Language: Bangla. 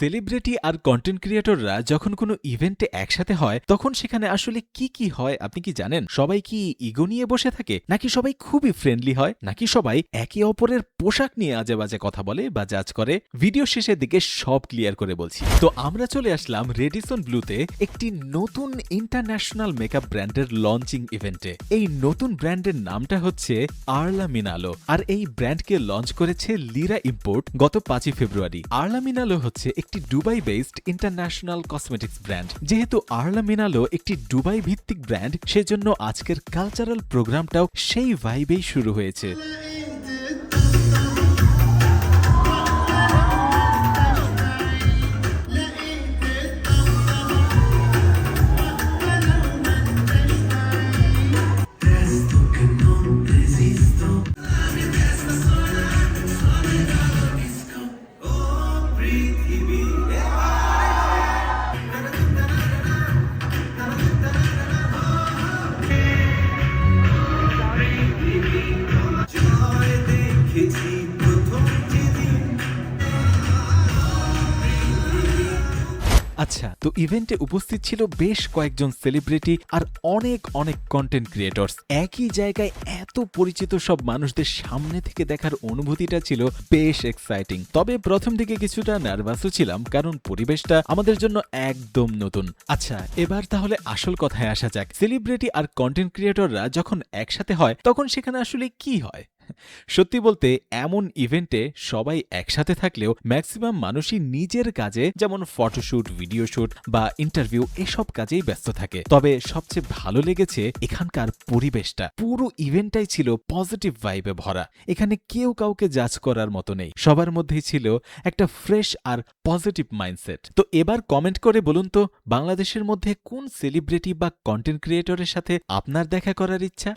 সেলিব্রিটি আর কন্টেন্ট ক্রিয়েটররা যখন কোনো ইভেন্টে একসাথে হয়, তখন সেখানে আসলে কি কি হয় আপনি কি জানেন? সবাই কি ইগো নিয়ে বসে থাকে? নাকি সবাই খুবই ফ্রেন্ডলি হয়? নাকি সবাই একে অপরের পোশাক নিয়ে আজে বাজে কথা বলে বা জাজ করে? ভিডিও শেষের দিকে সব ক্লিয়ার করে বলছি। তো আমরা চলে আসলাম রেডিসন ব্লুতে একটি নতুন ইন্টারন্যাশনাল মেকআপ ব্র্যান্ডের লঞ্চিং ইভেন্টে এই নতুন ব্র্যান্ডের নামটা হচ্ছে আর্লা মিনালো আর এই ব্র্যান্ডকে লঞ্চ করেছে লিরা ইম্পোর্ট গত পাঁচই ফেব্রুয়ারি। আর্লা মিনালো হচ্ছে একটি Dubai based international cosmetics brand যেহেতু আর্লা মিনালো একটি ডুবাই ভিত্তিক ব্র্যান্ড সেজন্য আজকের কালচারাল প্রোগ্রামটাও সেই ভাইবেই শুরু হয়েছে। আচ্ছা তো ইভেন্টে উপস্থিত ছিল বেশ কয়েকজন সেলিব্রিটি আর অনেক অনেক কন্টেন্ট ক্রিয়েটর্স একই জায়গায় এত পরিচিত সব মানুষদের সামনে থেকে দেখার অনুভূতিটা ছিল বেশ এক্সাইটিং তবে প্রথম দিকে কিছুটা নার্ভাসও ছিলাম, কারণ পরিবেশটা আমাদের জন্য একদম নতুন। আচ্ছা এবার তাহলে আসল কথায় আসা যাক। সেলিব্রিটি আর কন্টেন্ট ক্রিয়েটররা যখন একসাথে হয়, তখন সেখানে আসলে কি হয়? সত্যি বলতে, এমন ইভেন্টে সবাই একসাথে থাকলেও ম্যাক্সিমাম মানুষই নিজের কাজে, যেমন ফটোশুট ভিডিও শুট বা ইন্টারভিউ এসব কাজেই ব্যস্ত থাকে। তবে সবচেয়ে ভালো লেগেছে এখানকার পরিবেশটা। পুরো ইভেন্টটাই ছিল পজিটিভ ভাইবে ভরা। এখানে কেউ কাউকে জাজ করার মতো নেই। সবার মধ্যেই ছিল একটা ফ্রেশ আর পজিটিভ মাইন্ডসেট তো এবার কমেন্ট করে বলুন তো, বাংলাদেশের মধ্যে কোন সেলিব্রিটি বা কন্টেন্ট ক্রিয়েটরের সাথে আপনার দেখা করার ইচ্ছা?